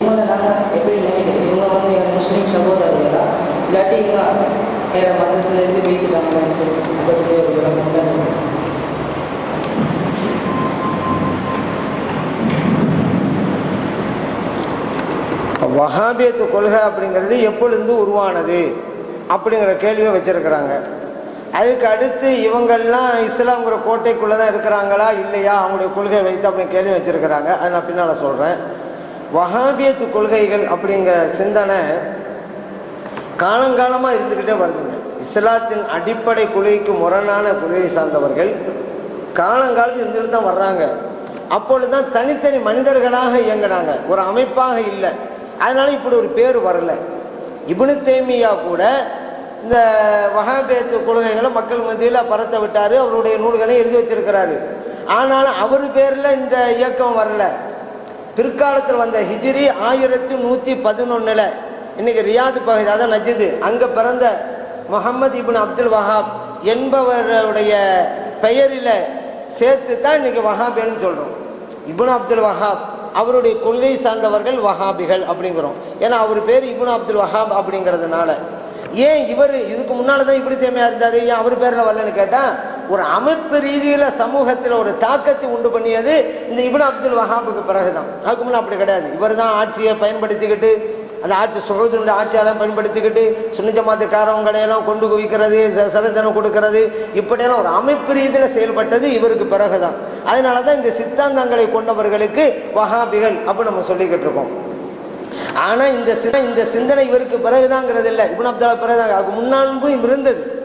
எப்படி நினைக்கிறோம் இவங்க வந்து எங்கள் முஸ்லீம் சகோதரர்களா இல்லாட்டி இவங்க வேறு மதத்துலேருந்து வீட்டுக்காங்கன்னு சொல்லி அதை ஒரு விளக்கம் பேசணும் வஹாபியத்து கொள்கை அப்படிங்கிறது எப்பொழுது உருவானது அப்படிங்கிற கேள்வியை வச்சிருக்கிறாங்க. அதுக்கு அடுத்து இவங்கள்லாம் இஸ்லாம்ங்கிற கோட்டைக்குள்ளே தான் இருக்கிறாங்களா இல்லையா? அவங்களுடைய கொள்கை வைத்து அப்படின்னு கேள்வி வச்சிருக்கிறாங்க. அதை நான் பின்னால் சொல்கிறேன் வஹாபியத்து கொள்கைகள் அப்படிங்கிற சிந்தனை காலங்காலமாக இருந்துக்கிட்டே வருதுங்க. இஸ்லாத்தின் அடிப்படை கொள்கைக்கு முரணான கொள்கையை சார்ந்தவர்கள் காலங்காலத்தில் இருந்துட்டு தான் வர்றாங்க. அப்பொழுது தான் தனித்தனி மனிதர்களாக இயங்கினாங்க. ஒரு அமைப்பாக இல்லை. அதனால இப்படி ஒரு பேர் வரல. இபுனு தேமியா கூட இந்த வகாபேத்து கொள்கைகளை மக்கள் மத்தியில் பரத்த விட்டார். அவருடைய நூல்களை எழுதி வச்சிருக்கிறாரு. ஆனாலும் அவர் பேரில் இந்த இயக்கம் வரல. பிற்காலத்தில் வந்த ஹிஜ்ரி ஆயிரத்தி நூற்றி பதினொன்றில் இன்னைக்கு ரியாது பகுதி அதான் நஜிது. அங்கே பிறந்த முகமது இபின் அப்துல் வஹாப் என்பவருடைய பெயரில் சேர்த்து தான் இன்னைக்கு வஹாபின்னு சொல்கிறோம் இபுன் அப்துல் வஹாப் அவருடைய கொள்கை சார்ந்தவர்கள் வஹாபிகள் அப்படிங்கிறோம். ஏன்னா அவர் பேர் இபுன் அப்துல் வஹாப் அப்படிங்கிறதுனால. ஏன் இவர் இதுக்கு முன்னால் தான் இப்படி தேமையா இருந்தார்? ஏன் அவர் பேரில் வரலன்னு கேட்டால் ஒரு அமைப்பு ரீதியில சமூகத்தில் ஒரு தாக்கத்தை உண்டு பண்ணியது இந்த இப்னு அப்துல் வஹாபுக்கு பிறகுதான். அதுக்கு முன்னாடி அப்படி கிடையாது. இவர் தான் ஆட்சியை பயன்படுத்திக்கிட்டு அந்த ஆட்சி சுகத்தினுடைய ஆட்சியெல்லாம் பயன்படுத்திக்கிட்டு சுன்ன ஜமாத்துக்காரவங்களை கொண்டு குவிக்கிறது ச- கொடுக்கறது. இப்படியெல்லாம் ஒரு அமைப்பு ரீதியில் செயல்பட்டது இவருக்கு பிறகுதான். அதனால தான் இந்த சித்தாந்தங்களை கொண்டவர்களுக்கு வஹாபிகள் அப்படி நம்ம சொல்லிக்கிட்டு இருக்கோம். ஆனா இந்த சிந்தனை இந்த சிந்தனை இவருக்கு பிறகுதாங்கிறது இல்லை இப்னு அப்துல்லா பிறகுதான். அதுக்கு முன்னான்பும் இருந்தது.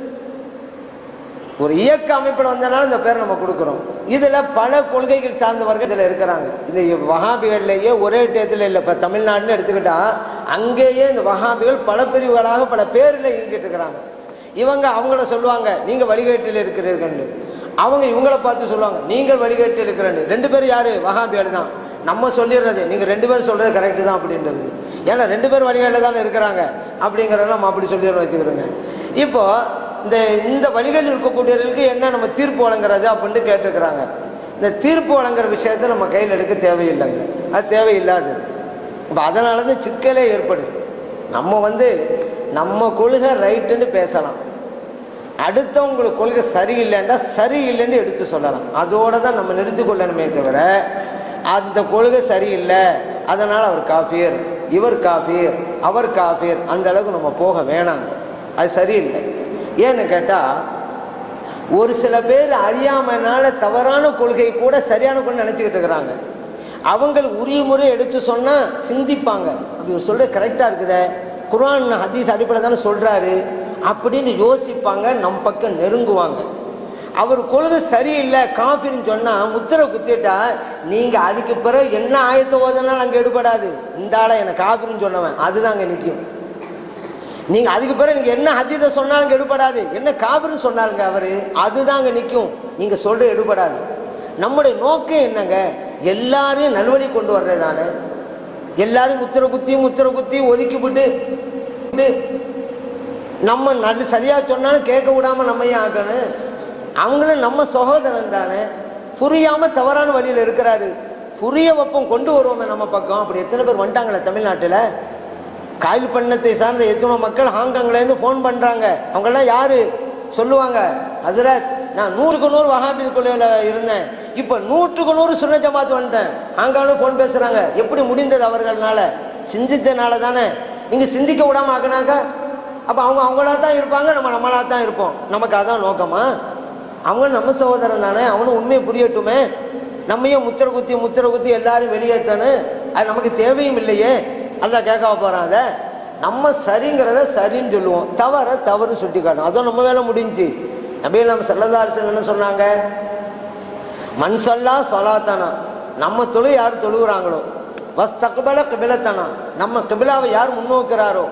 ஒரு இயக்க அமைப்பில் வந்தனால இந்த பேரை நம்ம கொடுக்குறோம். இதில் பல கொள்கைகள் சார்ந்தவர்கள் இதில் இருக்கிறாங்க. இந்த வகாபிகள்லேயே ஒரே டேத்தில் இல்லை. இப்போ தமிழ்நாடுன்னு எடுத்துக்கிட்டா அங்கேயே இந்த வகாபிகள் பல பிரிவுகளாக பல பேரில் இயங்கிட்டு இருக்கிறாங்க. இவங்க அவங்கள சொல்லுவாங்க நீங்கள் வழிகேட்டில் இருக்கிறீர்கள் அவங்க இவங்கள பார்த்து சொல்லுவாங்க நீங்கள் வழிகேட்டில் இருக்கிறேன்னு. ரெண்டு பேரும் யார்? வகாபிகள் தான். நம்ம சொல்லிடுறது நீங்கள் ரெண்டு பேரும் சொல்கிறது கரெக்டு தான் அப்படின்றது. ஏன்னா ரெண்டு பேர் வழிகளில் தானே இருக்கிறாங்க. அப்படிங்கிறத நம்ம அப்படி சொல்லிடுற வச்சுக்கிறோங்க இப்போது இந்த இந்த வழிகளில் இருக்கக்கூடியவர்களுக்கு என்ன நம்ம தீர்ப்பு வழங்குறது அப்படின்ட்டு கேட்டிருக்கிறாங்க இந்த தீர்ப்பு வழங்குற விஷயத்தை நம்ம கையில் எடுக்க தேவையில்லைங்க. அது தேவையில்லாது இப்போ அதனால தான் சிக்கலே ஏற்படுது. நம்ம வந்து நம்ம கொள்கை ரைட்டுன்னு பேசலாம். அடுத்தவங்களுக்கு கொள்கை சரியில்லைன்னா சரியில்லைன்னு எடுத்து சொல்லலாம். அதோட தான் நம்ம நிறுத்தி கொள்ளணுமே தவிர அந்த கொள்கை சரியில்லை அதனால் அவர் காஃபியர் இவர் காஃபியர் அவர் காஃபியர் அந்த அளவுக்கு நம்ம போக வேணாங்க. அது சரியில்லை. ஏன்னு கேட்டால் ஒரு சில பேர் அறியாமனால தவறான கொள்கை கூட சரியான கொண்டு நினச்சிக்கிட்டு இருக்கிறாங்க. அவங்க உரிய முறை எடுத்து சொன்னால் சிந்திப்பாங்க. அப்படி இவர் சொல்கிறது கரெக்டாக இருக்குதே. குரான் ஹதீஸ் அடிப்படை தானே சொல்கிறாரு அப்படின்னு யோசிப்பாங்க நம் பக்கம் நெருங்குவாங்க. அவர் கொள்கை சரியில்லை காஃபின்னு சொன்னால் முத்திரை குத்திட்டா நீங்கள் அதுக்கு பிறகு என்ன ஆயத்த ஓதனாலும் அங்கே எடுபடாது. இந்த ஆளை எனக்கு காஃபின்னு சொன்னவன் அதுதான் அங்கே நிற்கும் நீங்க அதுக்கு பிறகு நீங்க என்ன ஹதீத சொன்னாலும் எடுபடாது. என்ன காபிர்னு சொன்னாலுங்க அவரு அதுதாங்க நிற்கும் நீங்க சொல்ற எடுபடாது. நம்முடைய நோக்கம் என்னங்க? எல்லாரையும் நல்வழி கொண்டு வர்றது தானே எல்லாரும் முத்திர குத்தி முத்திர குத்தி ஒதுக்கி விட்டு நம்ம நல்ல சரியா சொன்னாலும் கேட்க விடாம நம்ம ஏன் ஆகணும்? அவங்களும் நம்ம சகோதரன் தானே. புரியாம தவறான வழியில இருக்கிறாரு. புரிய வப்பம் கொண்டு வருவோமே நம்ம பக்கம். அப்படி எத்தனை பேர் வந்துட்டாங்களே தமிழ்நாட்டுல? காயில் பண்ணத்தை சார்ந்த எத்தனை மக்கள் ஹாங்காங்லேருந்து ஃபோன் பண்ணுறாங்க அவங்கெல்லாம் யார்? சொல்லுவாங்க ஹசரத் நான் நூறுக்கு நூறு வகாபி கொள்கையில் இருந்தேன். இப்போ நூற்றுக்கு நூறு சுன்ன ஜமாத் வந்துட்டேன். ஹாங்காங்கில் ஃபோன் பேசுகிறாங்க எப்படி முடிந்தது அவர்கள்னால சிந்தித்தனால தானே. நீங்கள் சிந்திக்க விடாம ஆக்குனாக்கா அப்போ அவங்க அவங்களா தான் இருப்பாங்க நம்ம நம்மளாக தான் இருப்போம். நமக்கு அதான் நோக்கமா? அவங்க நம்ம சகோதரன் தானே. அவனும் உண்மையை புரியட்டுமே. நம்மையும் முத்திர குத்தி முத்திர குத்தி எல்லாரும் வெளியேற்றானு அது நமக்கு தேவையும் இல்லையே. அல்ல கேட்க போறாத. நம்ம சரிங்கிறத சரின்னு சொல்லுவோம். தவற தவறு சுட்டி காட்டணும் அதுவும் நம்ம வேலை முடிஞ்சு. நபீல் நம்ம செல்லதாரிசன் என்ன சொன்னாங்க? மண் சொல்லா சொலாத்தானா நம்ம தொழு யார் தொழுகிறாங்களோ. வஸ் தகுபல கிபிலத்தானா. நம்ம கிபிலாவை யார் முன்னோக்கிறாரோ.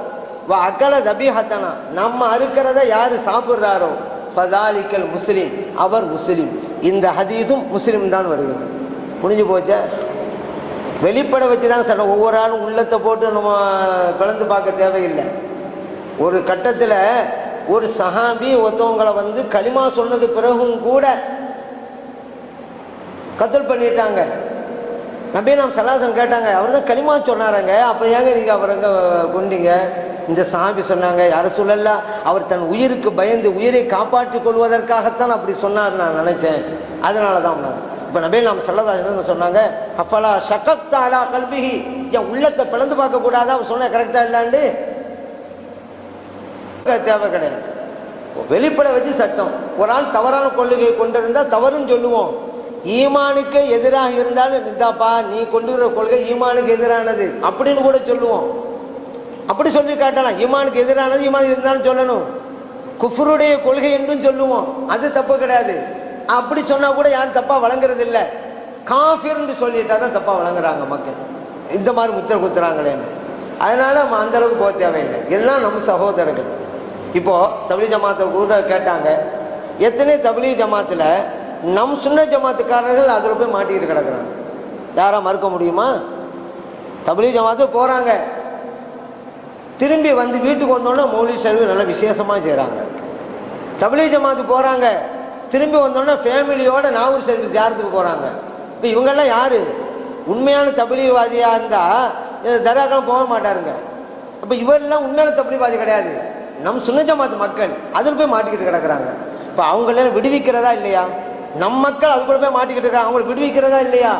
வ அக்கல தபீஹத்தானா. நம்ம அறுக்கிறத யார் சாப்பிட்றாரோ. ஃபதாலிக்கல் முஸ்லீம். அவர் முஸ்லீம். இந்த ஹதீஸும் முஸ்லீம் தான் வருகிறது. முடிஞ்சு போச்சா? வெளிப்பட வச்சு தான் சில ஒவ்வொரு ஆளும் உள்ளத்தை போட்டு நம்ம கலந்து பார்க்க தேவையில்லை. ஒரு கட்டத்தில் ஒரு சஹாபி ஒருத்தவங்களை வந்து களிமா சொன்னது பிறகும் கூட கத்தல் பண்ணிட்டாங்க. நபி நாம் சலாசம் கேட்டாங்க அவர் தான் களிமா சொன்னாரங்க. அப்புறம் ஏங்க நீங்கள் அவரங்க கொண்டீங்க? இந்த சாமி சொன்னாங்க யாரும் சொல்லல அவர் தன் உயிருக்கு பயந்து உயிரை காப்பாற்றி கொள்வதற்காகத்தான் அப்படி சொன்னார் நான் நினைச்சேன். அதனால தான் இப்போ நபே நாம் சல்லதா சொன்னாங்க அப்பலா சகத்தாலா கல்விஹி என் உள்ளத்தை பிளந்து பார்க்க கூடாதா? அவன் சொன்ன கரெக்டா இல்லாண்டு தேவை கிடையாது. வெளிப்பட வச்சு சட்டம். ஒரு ஆள் தவறான கொள்கையை கொண்டிருந்தா தவறுன்னு சொல்லுவோம். ஈமானுக்கு எதிராக இருந்தாலும் இந்தாப்பா நீ கொண்டுகிற கொள்கை ஈமானுக்கு எதிரானது அப்படின்னு கூட சொல்லுவோம். அப்படி சொல்லி காட்டலாம். ஈமானுக்கு எதிரானது ஈமானுக்கு இருந்தாலும் சொல்லணும். குஃபருடைய கொள்கை என்றும் சொல்லுவோம். அது தப்பு கிடையாது. அப்படி சொன்னா கூட யாரும் தப்பா வழங்குறது இல்லை. காஃபிர்னு சொல்லிட்டா தான் தப்பா வழங்குறாங்க மக்கள். இந்த மாதிரி முத்திர குத்துறாங்களேன்னு அதனால நம்ம அந்த அளவுக்கு போக தேவையில்லை. எல்லாம் நம்ம சகோதரர்கள். இப்போ தபிலி ஜமாத்தை கூட கேட்டாங்க. எத்தனை தபிலி ஜமாத்துல நம் சுன்ன ஜமாத்துக்காரர்கள் அதில் போய் மாட்டிக்கிட்டு கிடக்குறாங்க. யாரா மறுக்க முடியுமா? தபிலி ஜமாத்து போறாங்க. திரும்பி வந்து வீட்டுக்கு வந்தோடனே மௌலி செலவு நல்லா விசேஷமா செய்கிறாங்க தபிலி ஜமாத்து போறாங்க. திரும்பி வந்தோடனே ஃபேமிலியோட நாகூர் சர்வீஸ் யாருக்கு போகிறாங்க இப்போ இவங்கெல்லாம் யார்? உண்மையான தபிலிவாதியாக இருந்தால் இந்த தர்காக்கெல்லாம் போக மாட்டாருங்க. அப்போ இவரெல்லாம் உண்மையான தபிலிவாதி கிடையாது. நம் சுனஜமாத்து மக்கள் அதில் போய் மாட்டிக்கிட்டு கிடக்குறாங்க. இப்போ அவங்களெல்லாம் விடுவிக்கிறதா இல்லையா? நம் மக்கள் அது கூட போய் மாட்டிக்கிட்டு இருக்காங்க. அவங்களை விடுவிக்கிறதா இல்லையா?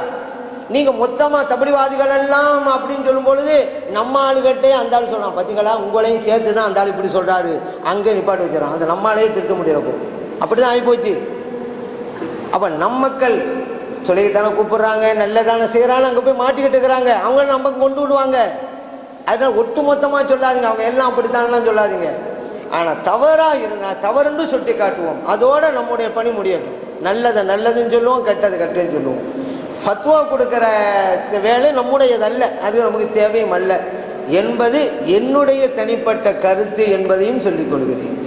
நீங்கள் மொத்தமாக தபடிவாதிகள் எல்லாம் அப்படின்னு சொல்லும் பொழுது நம்ம ஆளுகிட்டே அந்த ஆள் சொல்கிறான் பார்த்தீங்களா உங்களையும் சேர்த்து தான் அந்த ஆள் இப்படி சொல்கிறாரு அங்கே நிப்பாட்டி வச்சிடறான். அந்த நம்மளாலே திருத்த முடியல அப்படிதான் ஆகிப்போச்சு அப்ப நம்மக்கள் சொல்லித்தானே கூப்பிடுறாங்க நல்லதானே செய்யறாங்க அங்க போய் மாட்டிக்கிட்டு இருக்கிறாங்க. அவங்கள நம்ம கொண்டு விடுவாங்க. அதனால ஒட்டு மொத்தமா சொல்லாதீங்க. அவங்க எல்லாம் அப்படித்தான்லாம் சொல்லாதீங்க. ஆனா தவறா இருந்தா தவறுன்னு சுட்டி காட்டுவோம். அதோட நம்முடைய பணி முடியணும் நல்லதை நல்லதுன்னு சொல்லுவோம் கெட்டது கெட்டதுன்னு சொல்லுவோம். ஃபத்வா கொடுக்குற வேலை நம்முடையதல்ல அது நமக்கு தேவையும் அல்ல. என்பது என்னுடைய தனிப்பட்ட கருத்து என்பதையும் சொல்லிக் கொள்கிறேன்.